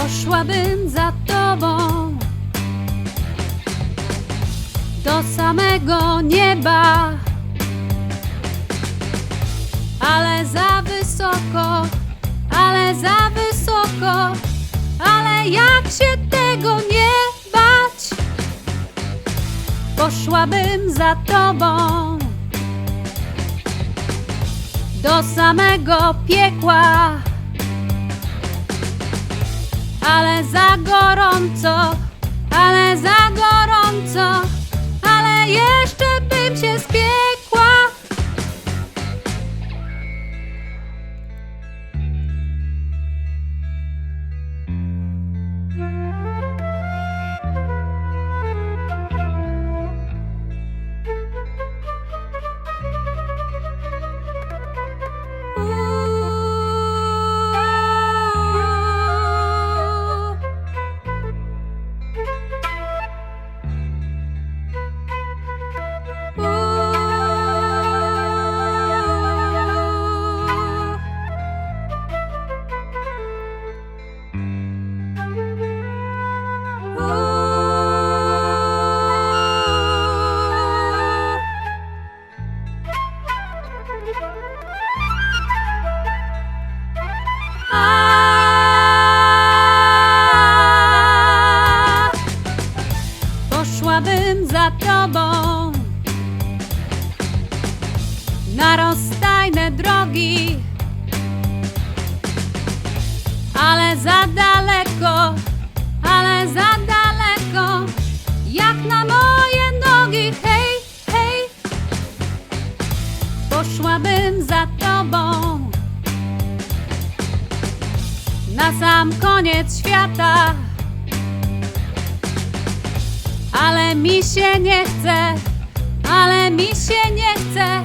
Poszłabym za tobą do samego nieba, ale za wysoko, ale za wysoko, ale jak się tego nie bać, poszłabym za tobą do samego piekła gorąco, ale za gorąco, za tobą na rozstajne drogi, ale za daleko, ale za daleko, jak na moje nogi, hej, hej. Poszłabym za tobą na sam koniec świata. Ale mi się nie chce, ale mi się nie chce,